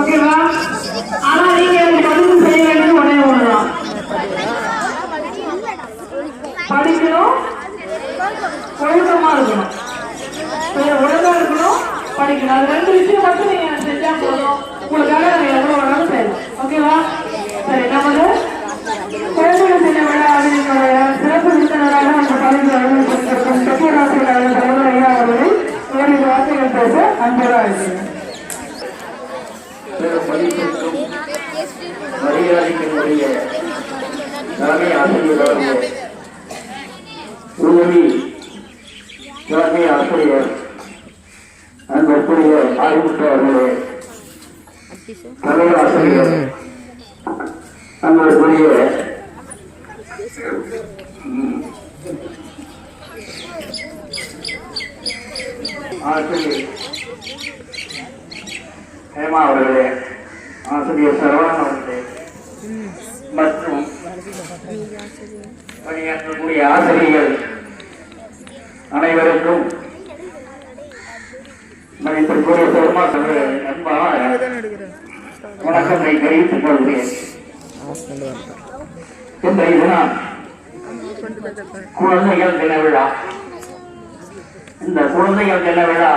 ஓகேவா ஆனா நீங்க எனக்கு பதிவு செய்ய வேண்டியது ஒரே ஒண்ணுதான் படிக்கணும் ஒழுக்கமா இருக்கணும் ஒழுங்கா இருக்கணும் படிக்கணும் அது ரெண்டு விஷயம் மட்டும் நீங்க செஞ்சா போதும் உங்களுக்காக எவ்வளவு வேணாலும் செய்யலாம் ஓகேவா சரி நமது குழந்தைகள் தின விழா சிறப்பு விருந்தினராக நம்ம பதவியில் அறிமுகப்படுத்திருக்கும் சத்யராசிரியர் தலைவர் ஐயா ஓரிரு வார்த்தைகள் பேச அன்பராக இருக்கிறேன் மரியாதைக்குரிய தலைமை ஆசிரியர் உதவி தலைமை ஆசிரியர் அன்புக்குரிய ஆய்வுக்கு அவர்களே தலைவர் ஆசிரியர் அன்புக்குரிய ஆசிரியர் ஹேமா அவர்களே ஆசிரியர் சரவணன் அவர்களே மற்றும் பணியாற்றக்கூடிய ஆசிரியர்கள் அனைவருக்கும் மதிப்பிற்குரிய பெருமா அன்பான வணக்கத்தை தெரிவித்துக் கொள்கிறேன் இன்றைய தினம் குழந்தைகள் தின விழா இந்த குழந்தைகள் தின விழா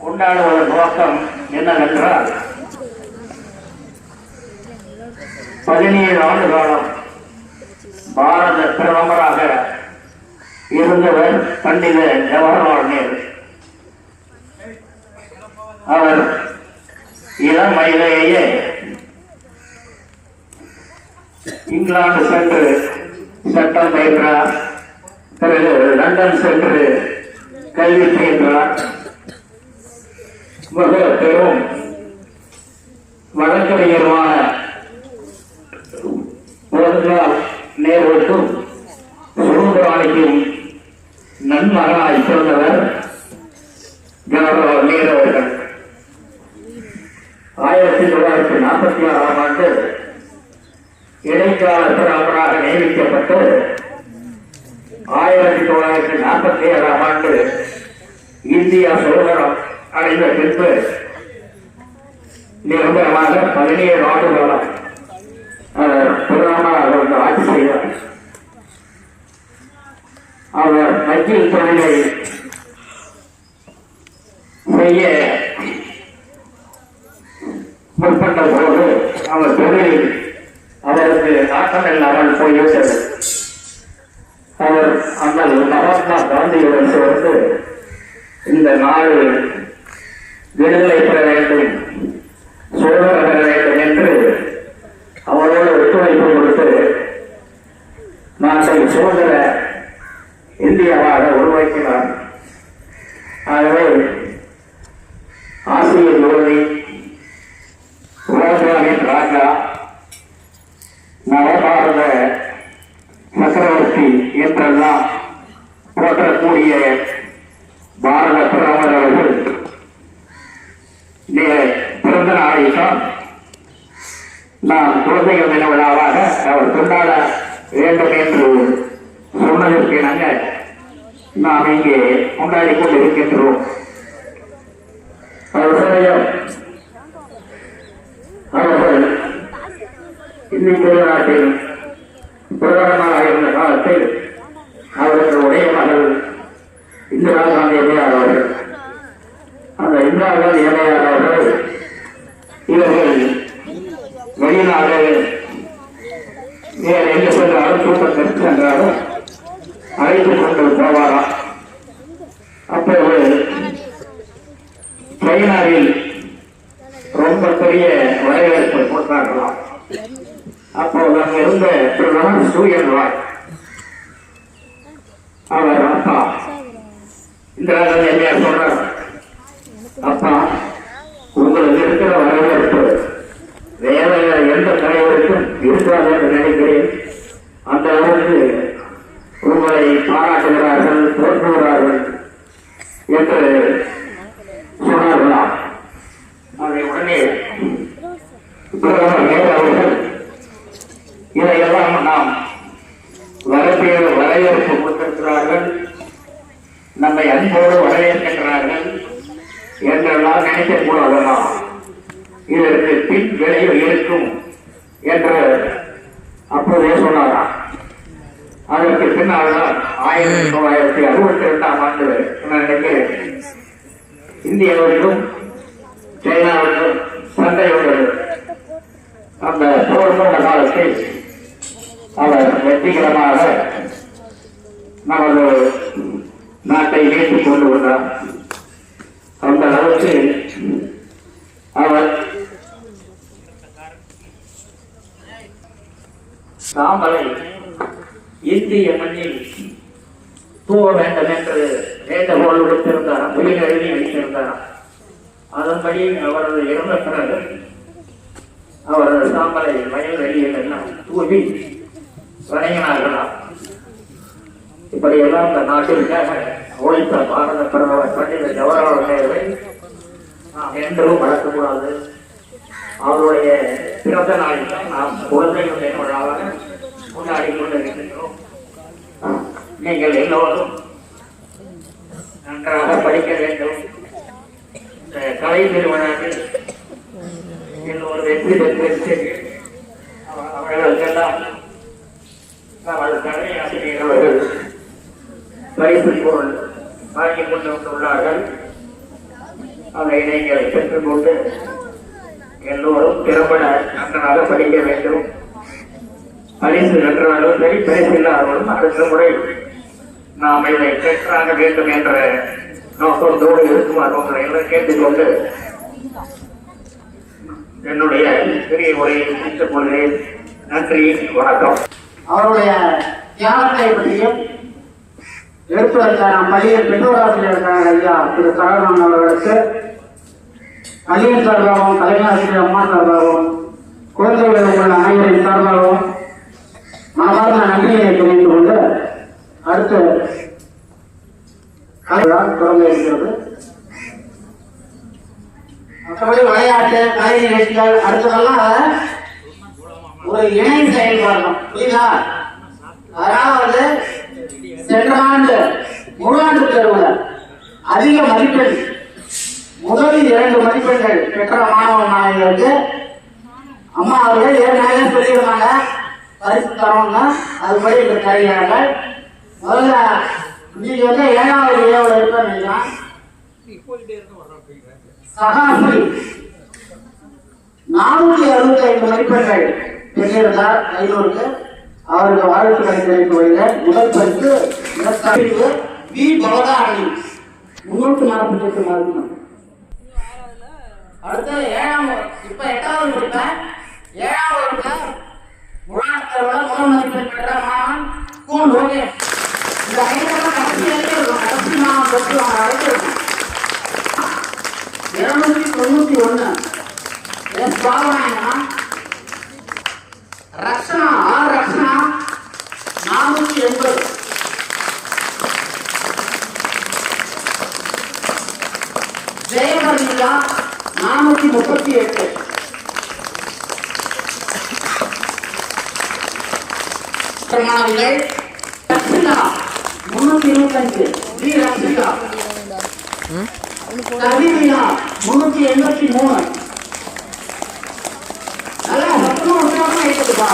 கொண்டாடுவதன் நோக்கம் என்னவென்றால் பதினேழு ஆண்டு காலம் பாரத பிரதமராக இருந்தவர் பண்டித ஜவஹர்லால் நேரு. அவர் இளம் வயதிலேயே இங்கிலாந்து சென்று சட்டம் பயின்றார். பிறகு லண்டன் சென்று கல்வி பயின்றார். மிக பெரும் வழக்கறிஞருமான ஜவஹர்லால் நேருக்கும் சுதந்திராணிக்கும் நன்மகனாய் பிறந்தவர் ஜவஹர்லால் நேரு அவர்கள். ஆயிரத்தி தொள்ளாயிரத்தி நாற்பத்தி ஆறாம் ஆண்டு இடைக்கால பிரதமராக நியமிக்கப்பட்டு ஆயிரத்தி தொள்ளாயிரத்தி நாற்பத்தி ஏழாம் ஆண்டு இந்தியா சுதந்திரம் அடைந்த பின்பு நிரந்தரமாக பதினேழு ஆண்டு காலம் பிரதமராக வந்து ஆட்சி செய்தார் அவர் வக்கீல் தொழிலை செய்ய முற்பட்ட போது அவர் தொழிலில் அவருக்கு நாட்டம் இல்லாமல் போய்விட்டது அவர் அந்த மகாத்மா காந்தியுடன் சேர்ந்து இந்த நாடு விடுதலை பெற வேண்டும் சுதந்திரம் பெற வேண்டும் என்று அவரோடு ஒத்துழைப்பு கொடுத்து நாட்டை சுதந்திர இந்தியாவாக உருவாக்கினார். பிறந்த நாளை நான் நாம் குழந்தைகள் தின விழாவாக அவர் கொண்டாட வேண்டும் என்று சொன்னதற்கு இணங்க நாம் இங்கே கொண்டாடி கொண்டிருக்கின்றோம். அவசரம் அவர்கள் இந்திய நாட்டில் பிரதமராக இருந்த காலத்தில் அவர்கள் உடைய மகள் இந்திரா காந்தி அவர்கள் அந்த இந்திரா காந்தி இவர்கள் வெளிநாடு வேறு எங்கு சென்றாலும் தூக்கத்திற்கு சென்றாலும் அழைத்து கொண்டு போவாராம் அப்போது சைனாவில் ரொம்ப பெரிய வரவேற்பு கொடுத்தார்களாம் அப்போது அங்க இருந்த பிரதமர் சூரியன் ராய் அவர் அப்பா இந்திரா காந்தி அம்மையார் சொல்றார் அப்பா உங்களுக்கு இருக்கிற வரவேற்பு வேற எந்த தலைவருக்கும் இருக்காது என்று நினைக்கிறேன் அந்த அளவுக்கு உங்களை பாராட்டுகிறார்கள் போற்றுகிறார்கள் என்று சொன்னார்களாம் அதை உடனே பிரதமர் நேரு அவர்கள் வரவேற்பு கொடுத்திருக்கிறார்கள் நம்மை அன்போடு வரவேற்கின்றார்கள் என்றெல்லாம் நினைக்க கூடாதெல்லாம் இதற்கு பின் விளைவு இருக்கும் என்று அப்போதே சொன்னாராம் அதற்கு பின்னால்தான் ஆயிரத்தி தொள்ளாயிரத்தி அறுபத்தி இரண்டாம் ஆண்டு நான் நினைக்கிறேன். இந்தியாவிற்கும் சைனாவிற்கும் சண்டை வந்தது அந்த போர் கொண்ட காலத்தில் அவர் வெற்றிகரமாக நமது நாட்டை மீட்டுக் கொண்டு வந்தார். அந்த அளவுக்கு அவர் தாமரை இந்திய மண்ணில் தூவ வேண்டும் என்று வேண்டுகோள் விடுத்திருந்தாராம் உயிர் எழுதி வைத்திருந்தாராம் அதன்படி அவரது இறந்த பிறகு அவரது தாமரை வயல் வெளியில் எல்லாம் தூவி வணங்கினார்களாம் இப்படியெல்லாம் இந்த நாட்டிற்காக உழைத்த பாரத பிரதமர் பண்டித ஜவஹர்லால் நேருவை நாம் என்றும் மறக்கக்கூடாது. அவருடைய பிறந்த நாளில் தான் நாம் குழந்தைகள் தினவிழாவாக கொண்டாடி கொண்டிருக்கின்றோம் நீங்கள் எல்லோரும் நன்றாக படிக்க வேண்டும். இந்த கலை நிறுவனங்கள் எல்லோரும் வெற்றி பெற்றிருக்கிறீர்கள் அவர்களுக்கெல்லாம் நமது கலை ஆசிரியர் அவர்கள் பரிசு பொருள் வாங்கி கொண்டு வந்துள்ளார்கள். அதை நீங்கள் பெற்றுக்கொண்டு எல்லோரும் திறம்பட நன்றாக படிக்க வேண்டும். பரிசு வென்றாலும் சரி பரிசு இல்லாதவர்களும் அரசு முறை நாம் இதை பெற்றாக வேண்டும் என்ற நோக்கத்தோடு இருக்குமாறு உங்களை எல்லாம் கேட்டுக்கொண்டு என்னுடைய சிறிய உரையை முடித்துக் கொள்கிறேன். நன்றி வணக்கம். அவருடைய தியானத்தை பற்றியும் எடுத்து வைத்த நம் பள்ளியின் பெற்றோராசிரியர் ஐயா திரு சரவணன் அவர்களுக்கு. பள்ளியின் சார்பாகவும் தலைமையாசிரியர் அம்மா சார்பாகவும் குழந்தைகள் உள்ள அனைவரின் சார்பாகவும் மனமார்ந்த நன்றியை தெரிவித்துக் கொண்டு அடுத்த தொடங்க இருக்கிறது. மற்றபடி விளையாட்டு கலை நிகழ்ச்சிகள் அடுத்ததெல்லாம் ஒரு இணை செயல்பாடுதான் புரியுதா? அதாவது வந்து சென்ற ஆண்டு முழு தேர்வுல அதிக மதிப்பெண் முதல் இரண்டு மதிப்பெண்கள் பெற்ற மாணவ மாணவிகளுக்கு அம்மா அவர்கள் ஏற்கனவே சொல்லியிருந்தாங்க பரிசு தரோம்னா அதுபடி இந்த தருகிறார்கள் முதல்ல இன்னைக்கு வந்து ஏழாவது ஏழு இருப்பேன்னு நினைக்கிறேன். சகாசி நானூத்தி அறுபத்தி ஐந்து மதிப்பெண்கள் பெற்றிருந்தார் ஐநூறுக்கு. அவருக்கு வாழ்த்துக்களை தெரிவித்து வருகிறேன் முதல் பரிசு தமிழ் வி. பவதாரணி. முன்னூத்தி நாற்பத்தி எட்டு மார்க்கு அடுத்தது ஏழாம் இப்ப எட்டாவது ஏழாவது ஏழாம் வகுப்புல முழாத்தரோட முதல் மதிப்பெண் பெற்ற மாணவன் கூன் லோகேஷ் இந்த ஐநூறு கடைசியிலே இருக்கும் கடைசி மாணவன் பெற்று அவங்க அழைச்சிருக்கோம் இருநூத்தி தொண்ணூத்தி ஒண்ணு எஸ் பாலநாயனா ரக்ஷனா ஆர் ரக்ஷனா நானூத்தி எண்பது நானூத்தி முப்பத்தி எட்டு. மாணவிகள் ரக்ஷிகா முன்னூத்தி இருபத்தஞ்சு. வி. முன்னூத்தி எண்பத்தி மூணு. நல்லா மொத்தமா உற்சாகமா இருக்குதுப்பா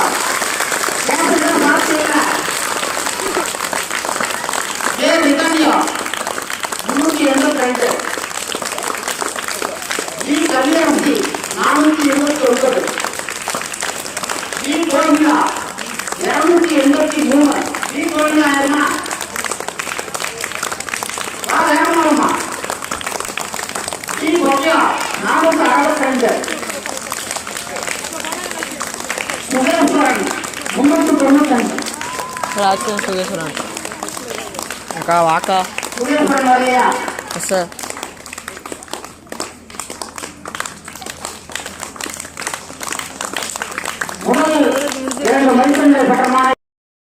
ஏ முன்னூத்தி எண்பத்தி ரெண்டு வி கல்யாணி நானூத்தி இருபத்தி ஒன்பது வி கோவிந்தா இருநூத்தி எண்பத்தி மூணு வி கோவிந்தா யாருமா வா வேகமாகுமா வி கோவியா நானூத்தி அறுபத்தி ரெண்டு சுகேஸ்வரன் முன்னூத்தி சுகேஸ்வரன் அக்கா வாக்கா எஸ் சார் இரண்டு